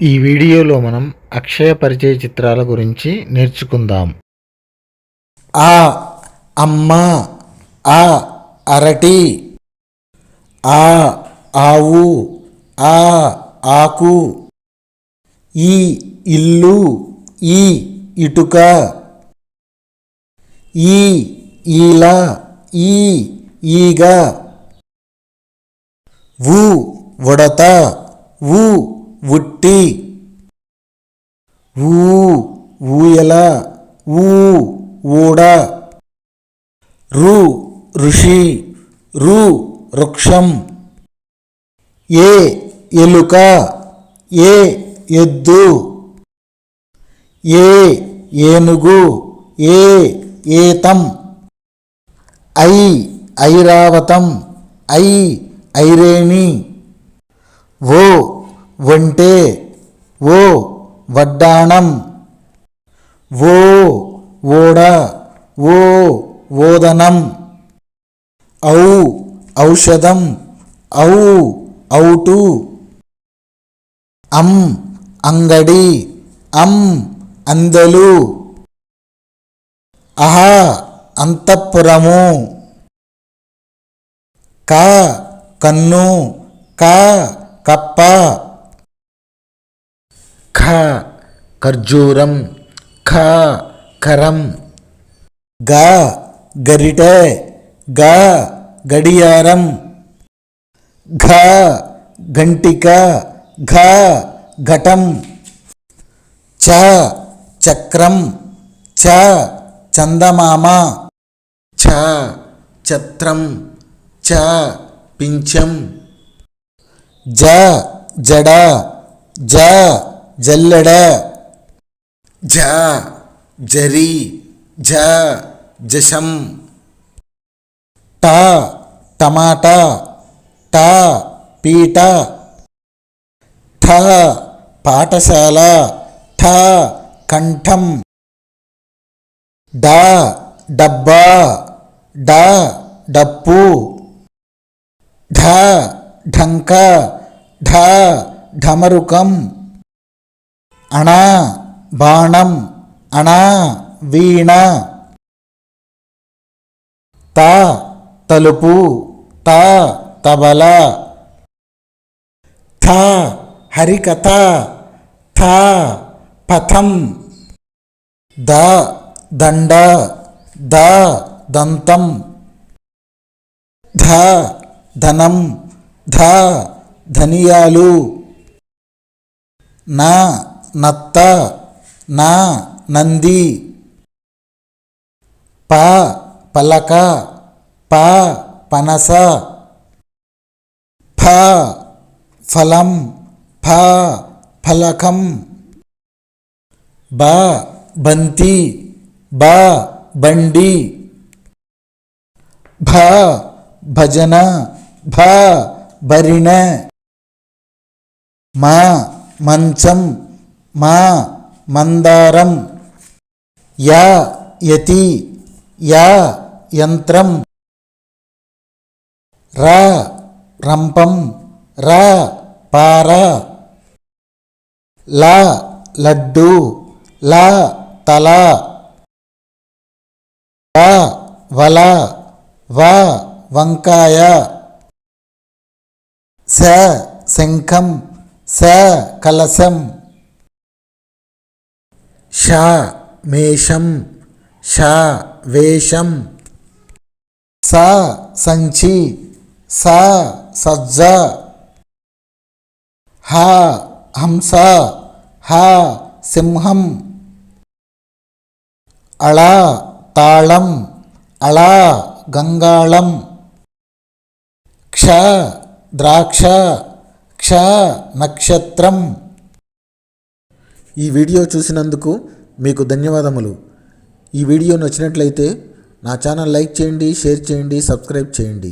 ఈ వీడియోలో మనం అక్షయ పరిచయ చిత్రాల గురించి నేర్చుకుందాం. ఆ అమ్మ ఆ అరటి ఆ ఆవు ఆ ఆకు ఈ ఇల్లు ఈ ఇటుక ఈ ఈల ఈ ఈగ ఊ ఉడత ఊ ఉట్టి. ఊ ఊయల. ఊ ఊడ. రు ఋషి. రు వృక్షం. ఏ ఎలుక. ఏ ఎద్దు. ఏ ఏనుగు. ఏ ఏతం. I Iravatham. ఐ ఐరేణి. ఓ ఒంటే ఓ వడ్డాణం. ఓ ఓడ. ఓ ఓదనం. ఔ ఔషధం. ఔ ఔటు. అం అంగడి. అం అందలు. అహ అంతఃపురము. క కన్ను. క కప్ప. ఖర్జూరం ఖ కరం గ గరిటె గ గడియారం ఘ ఘంటిక ఘ ఘటం చ చక్రం చ చందమామ చ ఛత్రం చ పింఛం జ జడ జ జల్లెడ. ఝ జరి జ జషం ట టమాటా. ట పీట. ఠ పాఠశాల. ఠ కంఠం. డ డబ్బా. డ డప్పు. ఢ ఢంక. ఢ ఢమరుకం. అణ బాణం అణ వీణ. త తలుపు త తబల. థ హరికథ. థ పథం. ద దండ. ద దంతం. ధ ధనం. ధ ధనియాలు. నా నత్త నా నంది. ప పలక. ప పనస. ఫ ఫలం. ఫ ఫలకం. బ బంతి. బ బండి. భ భజన. భ భరిణ. మా మంచం. మా మందారం. యా యతి. యా యంత్రం. రా రంపం. రా పార. లా లడ్డు. లా తల. వ వల. వ వంకాయ. స శంఖం. స కలశం. ష మేషం ష వేషం స సంచి స సజ్జ హ హంస హ సింహం అళ తాళం అళ గంగాళం క్ష ద్రాక్ష క్ష నక్షత్రం ఈ వీడియో చూసినందుకు మీకు ధన్యవాదములు. ఈ వీడియో నచ్చినట్లయితే నా ఛానల్ లైక్ చేయండి షేర్ చేయండి సబ్స్క్రైబ్ చేయండి.